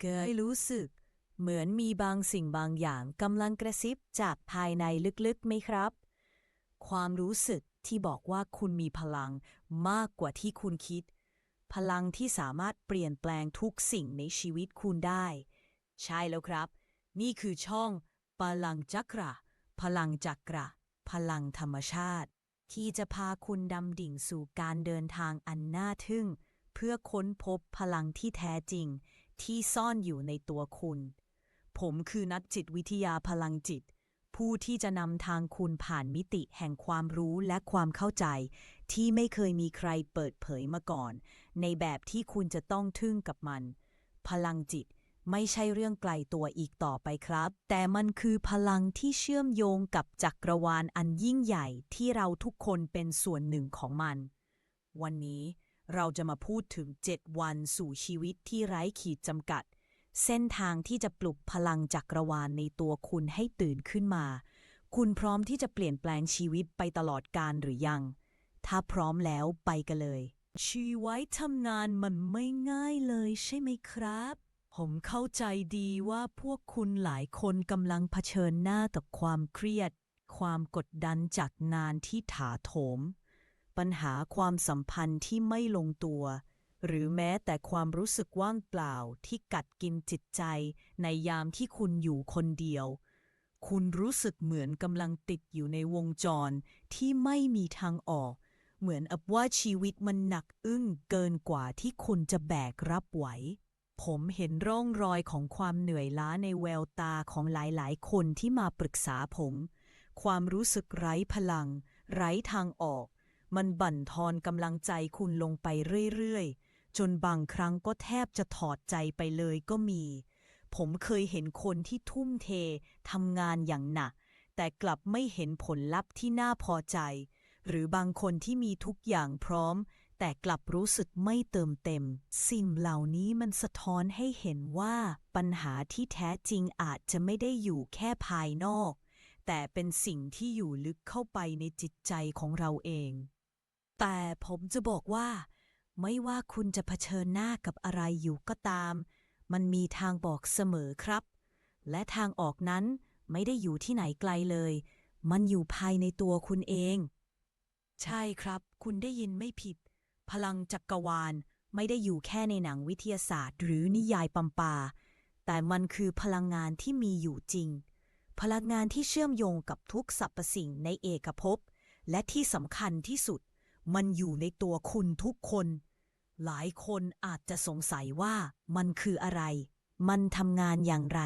เคยรู้สึก เหมือนมีบางสิ่งบางอย่างกำลังกระซิบจากภายในลึกๆไหมครับ ความรู้สึกที่บอกว่าคุณมีพลังมากกว่าที่คุณคิด พลังที่สามารถเปลี่ยนแปลงทุกสิ่งในชีวิตคุณได้ ใช่แล้วครับ นี่คือช่องพลังจักระพลังจักระพลังธรรมชาติ ที่จะพาคุณดำดิ่งสู่การเดินทางอันน่าทึ่ง เพื่อค้นพบพลังที่แท้จริง ที่ซ่อนอยู่ในตัวคุณ ผมคือนักจิตวิทยาพลังจิต ผู้ที่จะนำทางคุณผ่านมิติแห่งความรู้และความเข้าใจ ที่ไม่เคยมีใครเปิดเผยมาก่อน ในแบบที่คุณจะต้องทึ่งกับมัน พลังจิตไม่ใช่เรื่องไกลตัวอีกต่อไปครับ แต่มันคือพลังที่เชื่อมโยงกับจักรวาลอันยิ่งใหญ่ที่เราทุกคนเป็นส่วนหนึ่งของมัน วันนี้ เราจะมาพูดถึง 7 วันสู่ชีวิตที่ไร้ขีดจำกัด เส้นทางที่จะปลุกพลังจักรวาลในตัวคุณให้ตื่นขึ้นมา คุณพร้อมที่จะเปลี่ยนแปลงชีวิตไปตลอดกาลหรือยัง ถ้าพร้อมแล้วไปกันเลย ชีวิตทำงานมันไม่ง่ายเลยใช่ไหมครับ ผมเข้าใจดีว่าพวกคุณหลายคนกำลังเผชิญหน้ากับความเครียด ความกดดันจากงานที่ถาโถม ปัญหาความสัมพันธ์ที่ไม่ลงตัว หรือแม้แต่ความรู้สึกว่างเปล่าที่กัดกินจิตใจในยามที่คุณอยู่คนเดียว คุณรู้สึกเหมือนกำลังติดอยู่ในวงจรที่ไม่มีทางออก เหมือนอับว่าชีวิตมันหนักอึ้งเกินกว่าที่คุณจะแบกรับไหวผมเห็นร่องรอยของความเหนื่อยล้าในแววตาของหลายๆ คนที่มาปรึกษาผม ความรู้สึกไร้พลัง ไร้ทางออก มันบั่นทอนกำลังใจคุณลงไปเรื่อยๆ จนบางครั้งก็แทบจะถอดใจไปเลยก็มี ผมเคยเห็นคนที่ทุ่มเททำงานอย่างหนัก แต่กลับไม่เห็นผลลัพธ์ที่น่าพอใจ หรือบางคนที่มีทุกอย่างพร้อม แต่กลับรู้สึกไม่เติมเต็ม สิ่งเหล่านี้มันสะท้อนให้เห็นว่าปัญหาที่แท้จริงอาจจะไม่ได้อยู่แค่ภายนอกแต่เป็นสิ่งที่อยู่ลึกเข้าไปในจิตใจของเราเอง แต่ผมจะบอกว่า ไม่ว่าคุณจะเผชิญหน้ากับอะไรอยู่ก็ตาม มันมีทางบอกเสมอครับ และทางออกนั้นไม่ได้อยู่ที่ไหนไกลเลย มันอยู่ภายในตัวคุณเอง ใช่ครับ คุณได้ยินไม่ผิด พลังจักกรวาลไม่ได้อยู่แค่ในหนังวิทยาศาสตร์ หรือนิยายปัมปา แต่มันคือพลังงานที่มีอยู่จริง พลังงานที่เชื่อมโยงกับทุกสรรพสิ่งในเอกภพ และที่สำคัญที่สุด มันอยู่ในตัวคุณทุกคน หลายคนอาจจะสงสัยว่ามันคืออะไร มันทำงานอย่างไร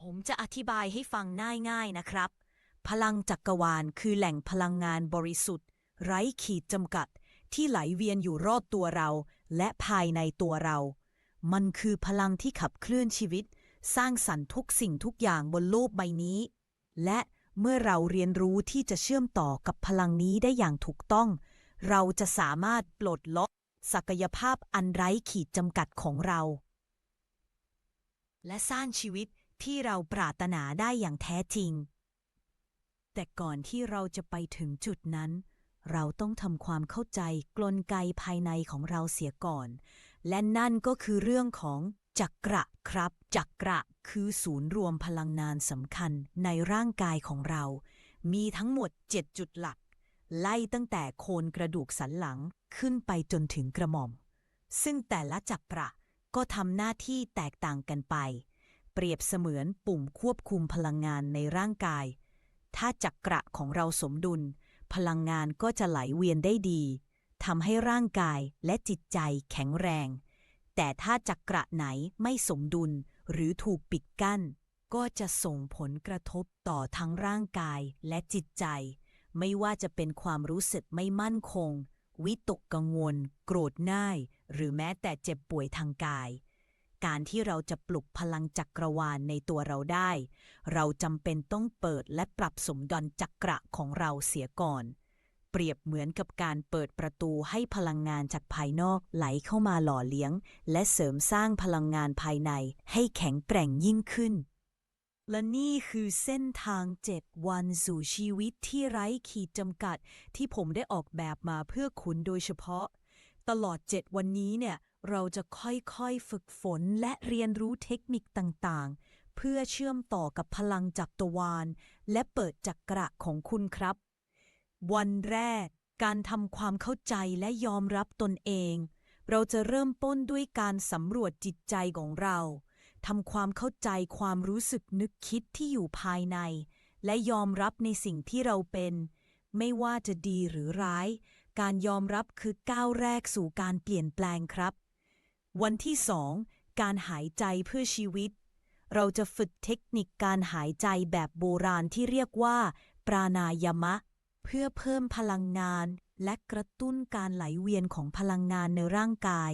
ผมจะอธิบายให้ฟังง่ายๆนะครับ พลังจักรวาลคือแหล่งพลังงานบริสุทธิ์ ไร้ขีดจำกัด ที่ไหลเวียนอยู่รอบตัวเรา และภายในตัวเรา มันคือพลังที่ขับเคลื่อนชีวิต สร้างสรรค์ทุกสิ่งทุกอย่างบนโลกใบนี้ และ เมื่อเราเรียนรู้ที่จะเชื่อมต่อกับพลังนี้ได้อย่างถูกต้อง เราจะสามารถปลดล็อกศักยภาพอันไร้ขีดจำกัดของเรา และสร้างชีวิตที่เราปรารถนาได้อย่างแท้จริง แต่ก่อนที่เราจะไปถึงจุดนั้น เราต้องทำความเข้าใจกลไกภายในของเราเสียก่อน และนั่นก็คือเรื่องของจักระครับ จักระ คือศูนย์รวมพลังงานสำคัญในร่างกายของเรา มีทั้งหมด 7 จุดหลัก ไล่ตั้งแต่โคนกระดูกสันหลังขึ้นไปจนถึงกระหม่อม ซึ่งแต่ละจักระก็ทำหน้าที่แตกต่างกันไป เปรียบเสมือนปุ่มควบคุมพลังงานในร่างกาย ถ้าจักระของเราสมดุล พลังงานก็จะไหลเวียนได้ดีทำให้ร่างกายและจิตใจแข็งแรง แต่ถ้าจักระไหนไม่สมดุล หรือถูกปิดกั้น ก็จะส่งผลกระทบต่อทั้งร่างกายและจิตใจ ไม่ว่าจะเป็นความรู้สึกไม่มั่นคง วิตกกังวล โกรธง่าย หรือแม้แต่เจ็บป่วยทางกาย การที่เราจะปลุกพลังจักรวาลในตัวเราได้ เราจำเป็นต้องเปิดและปรับสมดุลจักระของเราเสียก่อน เปรียบเหมือนกับการเปิดประตูให้พลังงานจากภายนอกไหลเข้ามาหล่อเลี้ยง และเสริมสร้างพลังงานภายในให้แข็งแกร่งยิ่งขึ้น และนี่คือเส้นทาง7วันสู่ชีวิตที่ไร้ขีดจำกัด ที่ผมได้ออกแบบมาเพื่อคุณโดยเฉพาะ ตลอด7วันนี้เนี่ยเราจะค่อยๆฝึกฝนและเรียนรู้เทคนิคต่างๆ เพื่อเชื่อมต่อกับพลังจักรวาล และเปิดจักระของคุณครับ วันแรก การทำความเข้าใจและยอมรับตนเอง เราจะเริ่มต้นด้วยการสำรวจจิตใจของเราทำความเข้าใจความรู้สึกนึกคิดที่อยู่ภายใน และยอมรับในสิ่งที่เราเป็น ไม่ว่าจะดีหรือร้าย การยอมรับคือก้าวแรกสู่การเปลี่ยนแปลงครับ วันที่สองการหายใจเพื่อชีวิต เราจะฝึกเทคนิคการหายใจแบบโบราณที่เรียกว่า ปรานายามะ เพื่อเพิ่มพลังงานและกระตุ้นการไหลเวียนของพลังงานในร่างกาย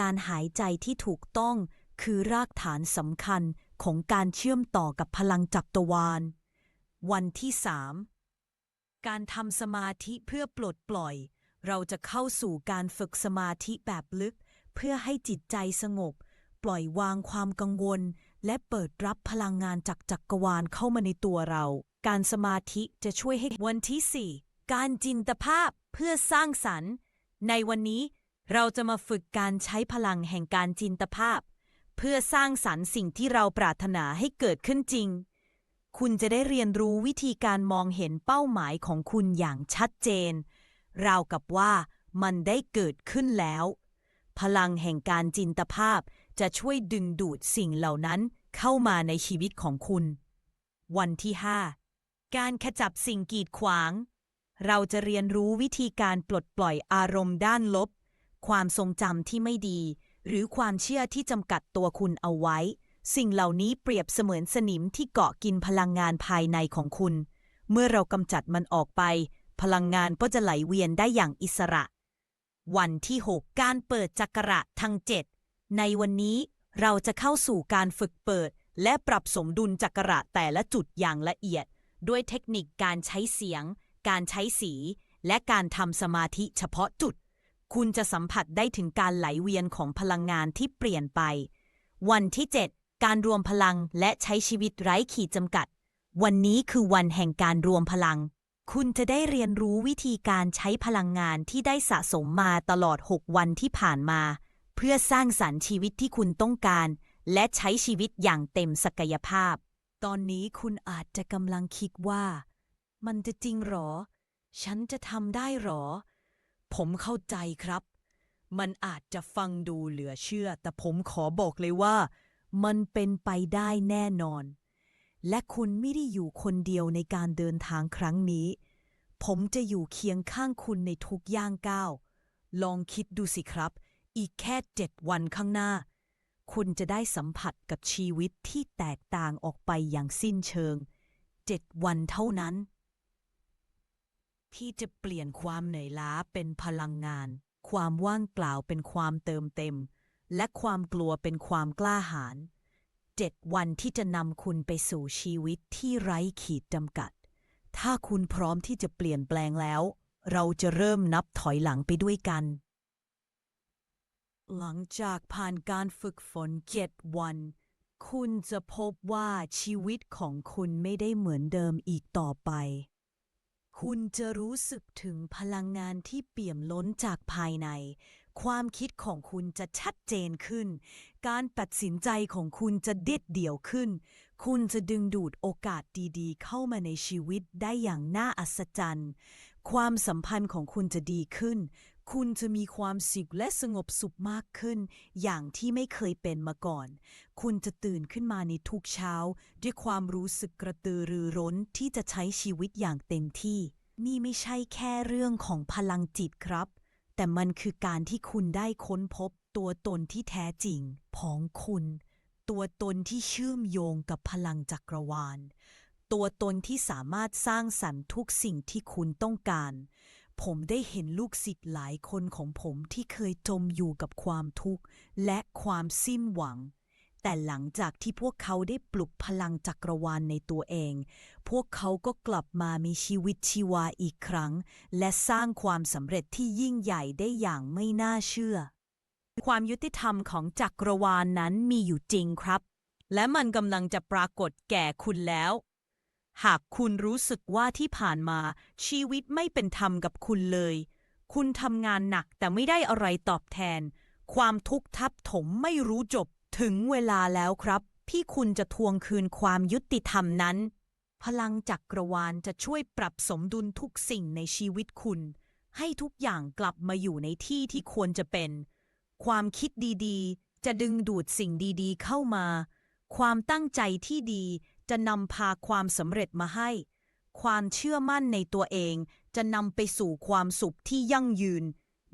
การหายใจที่ถูกต้องคือรากฐานสำคัญของการเชื่อมต่อกับพลังจักรวาล วันที่สามการทำสมาธิเพื่อปลดปล่อย เราจะเข้าสู่การฝึกสมาธิแบบลึก เพื่อให้จิตใจสงบ ปล่อยวางความกังวล และเปิดรับพลังงานจากจักรวาลเข้ามาในตัวเรา การสมาธิจะช่วยให้วันที่ 4 การจินตภาพเพื่อสร้างสรรค์ ในวันนี้เราจะมาฝึกการใช้พลังแห่งการจินตภาพ เพื่อสร้างสรรค์สิ่งที่เราปรารถนาให้เกิดขึ้นจริง คุณจะได้เรียนรู้วิธีการมองเห็นเป้าหมายของคุณอย่างชัดเจน ราวกับว่ามันได้เกิดขึ้นแล้ว พลังแห่งการจินตภาพ จะช่วยดึงดูดสิ่งเหล่านั้นเข้ามาในชีวิตของคุณ วันที่ 5 การขจับสิ่งกีดขวาง เราจะเรียนรู้วิธีการปลดปล่อยอารมณ์ด้านลบ ความทรงจำที่ไม่ดี หรือความเชื่อที่จำกัดตัวคุณเอาไว้ สิ่งเหล่านี้เปรียบเสมือนสนิมที่เกาะกินพลังงานภายในของคุณ เมื่อเรากำจัดมันออกไป พลังงานก็จะไหลเวียนได้อย่างอิสระ วันที่ 6 การเปิดจักระทั้ง7 ในวันนี้เราจะเข้าสู่การฝึกเปิด และปรับสมดุลจักระแต่ละจุดอย่างละเอียด ด้วยเทคนิคการใช้เสียง การใช้สี และการทำสมาธิเฉพาะจุด คุณจะสัมผัสได้ถึงการไหลเวียนของพลังงานที่เปลี่ยนไป วันที่ 7 การรวมพลังและใช้ชีวิตไร้ขีดจำกัด วันนี้คือวันแห่งการรวมพลัง คุณจะได้เรียนรู้วิธีการใช้พลังงานที่ได้สะสมมาตลอด 6 วันที่ผ่านมา เพื่อสร้างสรรค์ชีวิตที่คุณต้องการ และใช้ชีวิตอย่างเต็มศักยภาพ ตอนนี้คุณอาจจะกำลังคิดว่า มันจะจริงหรอ ฉันจะทำได้หรอ ผมเข้าใจครับ มันอาจจะฟังดูเหลือเชื่อ แต่ผมขอบอกเลยว่า มันเป็นไปได้แน่นอน และคุณไม่ได้อยู่คนเดียวในการเดินทางครั้งนี้ ผมจะอยู่เคียงข้างคุณในทุกย่างก้าวลองคิดดูสิครับ อีกแค่เจ็ดวันข้างหน้า คุณจะได้สัมผัสกับชีวิตที่แตกต่างออกไปอย่างสิ้นเชิงเจ็ดวันเท่านั้น ที่จะเปลี่ยนความเหนื่อยล้าเป็นพลังงาน ความว่างเปล่าเป็นความเติมเต็ม และความกลัวเป็นความกล้าหาญเจ็ดวันที่จะนำคุณไปสู่ชีวิตที่ไร้ขีดจำกัด ถ้าคุณพร้อมที่จะเปลี่ยนแปลงแล้ว เราจะเริ่มนับถอยหลังไปด้วยกัน หลังจากผ่านการฝึกฝนเจ็ดวัน คุณจะพบว่าชีวิตของคุณไม่ได้เหมือนเดิมอีกต่อไป คุณจะรู้สึกถึงพลังงานที่เปี่ยมล้นจากภายใน ความคิดของคุณจะชัดเจนขึ้น การตัดสินใจของคุณจะเด็ดเดี่ยวขึ้น คุณจะดึงดูดโอกาสดีๆ เข้ามาในชีวิตได้อย่างน่าอัศจรรย์ ความสัมพันธ์ของคุณจะดีขึ้น คุณจะมีความสุขและสงบสุขมากขึ้น อย่างที่ไม่เคยเป็นมาก่อน คุณจะตื่นขึ้นมาในทุกเช้า ด้วยความรู้สึกกระตือรือร้นที่จะใช้ชีวิตอย่างเต็มที่ นี่ไม่ใช่แค่เรื่องของพลังจิตครับ แต่มันคือการที่คุณได้ค้นพบตัวตนที่แท้จริงของคุณ ตัวตนที่เชื่อมโยงกับพลังจักรวาล ตัวตนที่สามารถสร้างสรรค์ทุกสิ่งที่คุณต้องการ ผมได้เห็นลูกศิษย์หลายคนของผมที่เคยจมอยู่กับความทุกข์และความสิ้นหวัง แต่หลังจากที่พวกเขาได้ปลุกพลังจักรวาลในตัวเอง พวกเขาก็กลับมามีชีวิตชีวาอีกครั้ง และสร้างความสำเร็จที่ยิ่งใหญ่ได้อย่างไม่น่าเชื่อ ความยุติธรรมของจักรวาลนนั้นมีอยู่จริงครับ และมันกำลังจะปรากฏแก่คุณแล้ว หากคุณรู้สึกว่าที่ผ่านมา ชีวิตไม่เป็นธรรมกับคุณเลย คุณทำงานหนักแต่ไม่ได้อะไรตอบแทน ความทุกข์ทับถมไม่รู้จบ ถึงเวลาแล้วครับ ที่คุณจะทวงคืนความยุติธรรมนั้น พลังจักรวาลจะช่วยปรับสมดุลทุกสิ่งในชีวิตคุณ ให้ทุกอย่างกลับมาอยู่ในที่ที่ควรจะเป็น ความคิดดีๆ จะดึงดูดสิ่งดีๆ เข้ามา ความตั้งใจที่ดี จะนำพาความสำเร็จมาให้ ความเชื่อมั่นในตัวเองจะนำไปสู่ความสุขที่ยั่งยืน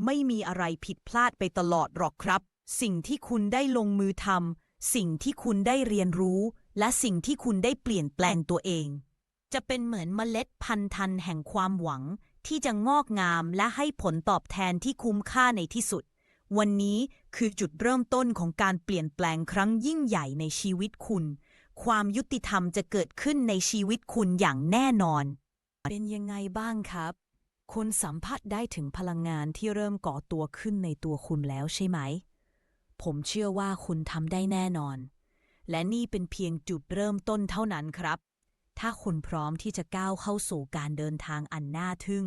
ไม่มีอะไรผิดพลาดไปตลอดหรอกครับ สิ่งที่คุณได้ลงมือทำสิ่งที่คุณได้เรียนรู้ และสิ่งที่คุณได้เปลี่ยนแปลงตัวเอง จะเป็นเหมือนเมล็ดพันธุ์ทันแห่งความหวัง ที่จะงอกงามและให้ผลตอบแทนที่คุ้มค่าในที่สุด วันนี้คือจุดเริ่มต้นของการเปลี่ยนแปลงครั้งยิ่งใหญ่ในชีวิตคุณ ความยุติธรรมจะเกิดขึ้นในชีวิตคุณอย่างแน่นอน เป็นยังไงบ้างครับคุณสัมผัสได้ถึงพลังงานที่เริ่มก่อตัวขึ้นในตัวคุณแล้วใช่ไหม ผมเชื่อว่าคุณทำได้แน่นอน และนี่เป็นเพียงจุดเริ่มต้นเท่านั้นครับ ถ้าคุณพร้อมที่จะก้าวเข้าสู่การเดินทางอันน่าทึ่ง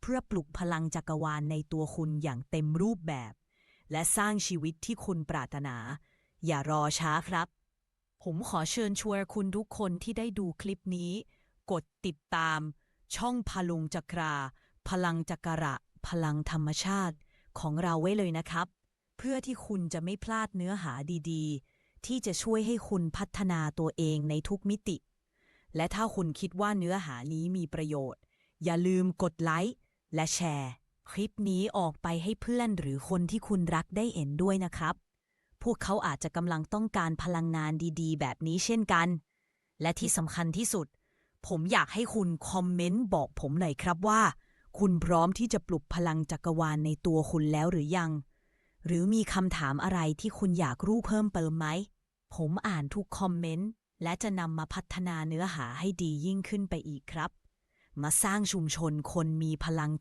เพื่อปลุกพลังจักรวาลในตัวคุณอย่างเต็มรูปแบบ และสร้างชีวิตที่คุณปรารถนา อย่ารอช้าครับ ผมขอเชิญชวนคุณทุกคนที่ได้ดูคลิปนี้ กดติดตาม ช่องพลุงจักรา พลังจักระ พลังธรรมชาติ ของเราไว้เลยนะครับ เพื่อที่คุณจะไม่พลาดเนื้อหาดีๆ ที่จะช่วยให้คุณพัฒนาตัวเองในทุกมิติ และถ้าคุณคิดว่าเนื้อหานี้มีประโยชน์ อย่าลืมกดไลค์และแชร์ คลิปนี้ออกไปให้เพื่อนหรือคนที่คุณรักได้เห็นด้วยนะครับ พวกเขาอาจจะกำลังต้องการพลังงานดี ๆ แบบนี้เช่นกัน และที่สำคัญที่สุด ผมอยากให้คุณคอมเมนต์บอกผมหน่อยครับว่า คุณพร้อมที่จะปลุกพลังจักรวาลในตัวคุณแล้วหรือยัง หรือมีคำถามอะไรที่คุณอยากรู้เพิ่มเติมไหม ผมอ่านทุกคอมเมนต์และจะนำมาพัฒนาเนื้อหาให้ดียิ่งขึ้นไปอีกครับ มาสร้างชุมชนคนมีพลัง